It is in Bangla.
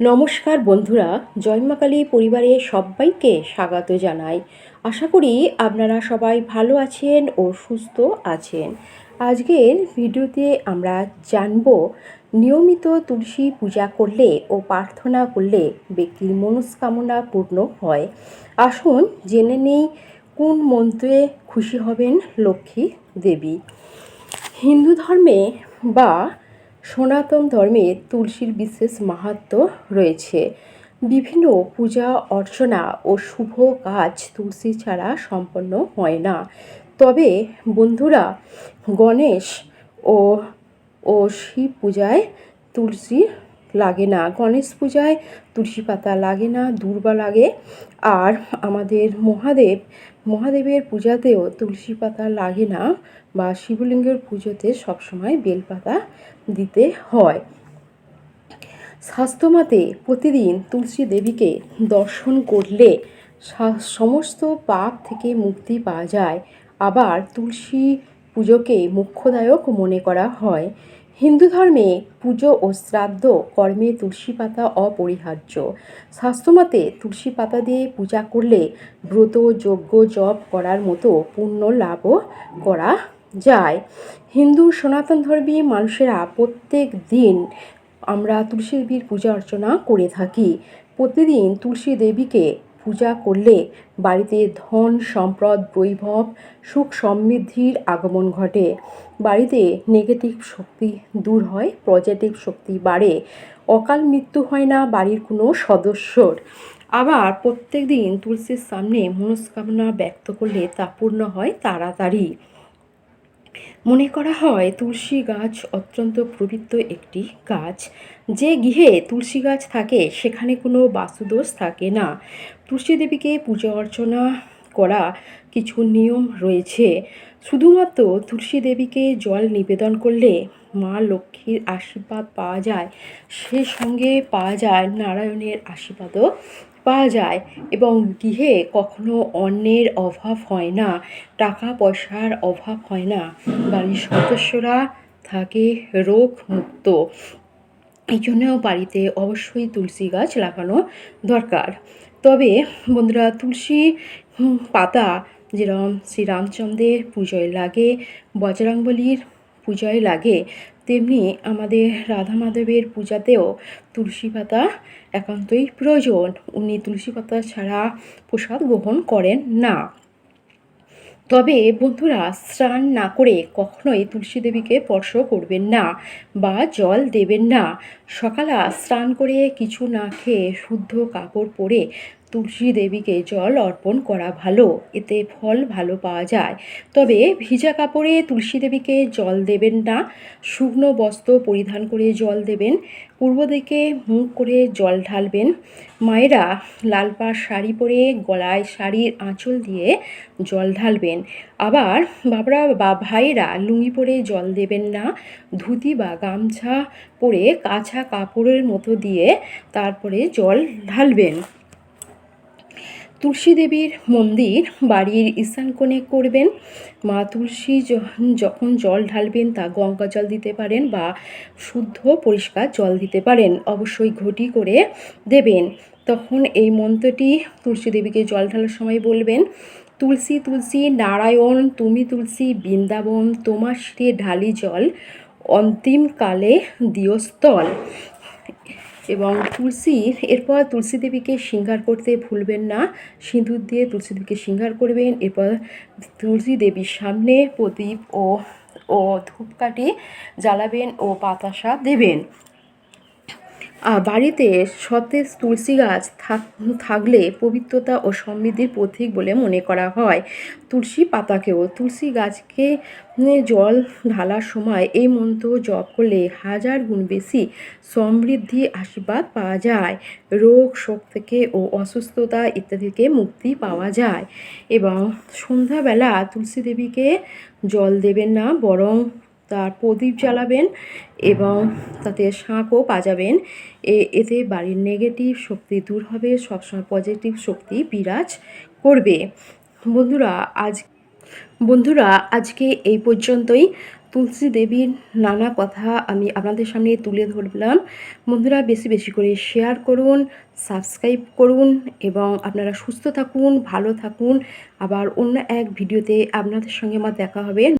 নমস্কার বন্ধুরা জয়মাকালী পরিবারের সবাইকে স্বাগত জানাই। আশা করি আপনারা সবাই ভালো আছেন ও সুস্থ আছেন। আজকের ভিডিওতে আমরা জানব, নিয়মিত তুলসী পূজা করলে ও প্রার্থনা করলে ব্যক্তির মনস্কামনা পূর্ণ হয়। আসুন জেনে নেই, কোন মন্ত্রে খুশি হবেন লক্ষ্মী দেবী। হিন্দু ধর্মে বা সনাতন ধর্মে তুলসীর বিশেষ মাহাত্ম রয়েছে। বিভিন্ন পূজা, অর্চনা ও শুভ কাজ তুলসী ছাড়া সম্পন্ন হয় না। তবে বন্ধুরা, গণেশ ও ও শিব পূজায় তুলসী লাগে না। গণেশ পূজায় তুলসী পাতা লাগে না, দূর্বা লাগে। আর আমাদের মহাদেব, মহাদেবের পূজাতেও তুলসী পাতা লাগে না বা শিবলিঙ্গের পুজোতে সবসময় বেলপাতা দিতে হয়। স্বাস্থ্যমতে প্রতিদিন তুলসী দেবীকে দর্শন করলে সমস্ত পাপ থেকে মুক্তি পাওয়া যায়। আবার তুলসী পুজোকে মুখ্যদায়ক মনে করা হয়। হিন্দু ধর্মে পুজো ও শ্রাদ্ধ কর্মে তুলসী পাতা অপরিহার্য। স্বাস্থ্যমতে তুলসী পাতা দিয়ে পূজা করলে ব্রত, যজ্ঞ, জপ করার মতো পুণ্য লাভও করা যায়। হিন্দু সনাতন ধর্মী মানুষেরা প্রত্যেক দিন আমরা তুলসী দেবীর পূজা অর্চনা করে থাকি। প্রতিদিন তুলসী দেবীকে পূজা করলে বাড়িতে ধন, সম্পদ, বৈভব, সুখ সমৃদ্ধির আগমন ঘটে। বাড়িতে নেগেটিভ শক্তি দূর হয় পজিটিভ শক্তি বাড়ে। অকাল মৃত্যু হয় না বাড়ির কোনো সদস্যর। আবার প্রত্যেক দিন তুলসীর সামনে মনস্কামনা ব্যক্ত করলে তা পূর্ণ হয় তাড়াতাড়ি। মনে করা হয় তুলসী গাছ অত্যন্ত পবিত্র একটি গাছ। যে গৃহে তুলসী গাছ থাকে, সেখানে কোনো বাস্তুদোষ থাকে না। তুলসী দেবীকে পূজা অর্চনা করা কিছু নিয়ম রয়েছে। শুধুমাত্র তুলসী দেবীকে জল নিবেদন করলে মা লক্ষ্মীর আশীর্বাদ পাওয়া যায়, সে সঙ্গে পাওয়া যায় নারায়ণের আশীর্বাদও। পাওয়া যায় এবং গৃহে কখনো অন্নের অভাব হয় না টাকা পয়সার অভাব হয় না। বাড়ির সদস্যরা থাকে রোগ মুক্ত এই জন্যও বাড়িতে অবশ্যই তুলসী গাছ লাগানো দরকার। তবে বন্ধুরা, তুলসী পাতা যেরকম শ্রীরামচন্দ্রের পুজোয় লাগে, বজরংবলীর পুজোয় লাগে তেমনি আমাদের রাধা মাধবের পূজাতেও তুলসী পাতা একান্তই প্রয়োজন। উনি তুলসী পাতা ছাড়া প্রসাদ গ্রহণ করেন না। তবে বন্ধুরা, স্নান না করে কখনোই তুলসী দেবীকে স্পর্শ করবেন না বা জল দেবেন না। সকালে স্নান করে কিছু না খেয়ে শুদ্ধ কাপড় পরে তুলসী দেবীকে জল অর্পণ করা ভালো, এতে ফল ভালো পাওয়া যায়। তবে ভিজা কাপড়ে তুলসী দেবীকে জল দেবেন না, শুকনো বস্ত্র পরিধান করে জল দেবেন, পূর্ব দিকে মুখ করে জল ঢালবেন। মায়েরা লাল পাড় শাড়ি পরে গলায় শাড়ির আঁচল দিয়ে জল ঢালবেন। আবার বাবরা বা ভাইয়েরা লুঙ্গি পরে জল দেবেন না, ধুতি বা গামছা পরে কাঁচা কাপড়ের মতো দিয়ে তারপরে জল ঢালবেন। তুলসী দেবীর মন্দির বাড়ির ঈশান কোণে করবেন। মা তুলসী যখন জল ঢালবেন তা গঙ্গা জল দিতে পারেন বা শুদ্ধ পরিষ্কার জল দিতে পারেন। অবশ্যই ঘটি করে দেবেন। তখন এই মন্ত্রটি তুলসী দেবীকে জল ঢালার সময় বলবেন, তুলসী তুলসী, নারায়ণ, তুমি তুলসী, বৃন্দাবন, তোমার শ্রী ঢালি জল অন্তিমকালে দিও স্থল এবং তুলসী, এরপর তুলসী দেবীকে শৃঙ্গার করতে ভুলবেন না। সিঁদুর দিয়ে তুলসী দেবীকে শৃঙ্গার করবেন। এরপর তুলসী দেবীর সামনে প্রদীপ ও ও ধূপকাঠি জ্বালাবেন ও পাতাসা দেবেন। বাড়িতে সতেজ তুলসী গাছ থাক- থাকলে পবিত্রতা ও সমৃদ্ধির প্রতীক বলে মনে করা হয়। তুলসী পাতাকেও, তুলসী গাছকে জল ঢালার সময় এই মন্ত্র জপ করলে হাজার গুণ বেশি সমৃদ্ধি আশীর্বাদ পাওয়া যায়। রোগ, শোক থেকে ও অসুস্থতা ইত্যাদিকে মুক্তি পাওয়া যায়। এবং সন্ধ্যাবেলা তুলসী দেবীকে জল দেবেন না, বরং তার প্রদীপ জ্বালাবেন এবং তাতে শাঁখও বাজাবেন। এ, এতে বাড়ির নেগেটিভ শক্তি দূর হবে, সবসময় পজিটিভ শক্তি বিরাজ করবে। বন্ধুরা, আজ, বন্ধুরা, আজকে এই পর্যন্তই। তুলসী দেবীর নানা কথা আমি আপনাদের সামনে তুলে ধরলাম। বন্ধুরা, বেশি বেশি করে শেয়ার করুন সাবস্ক্রাইব করুন এবং আপনারা সুস্থ থাকুন, ভালো থাকুন। আবার অন্য এক ভিডিওতে আপনাদের সঙ্গে আমার দেখা হবে।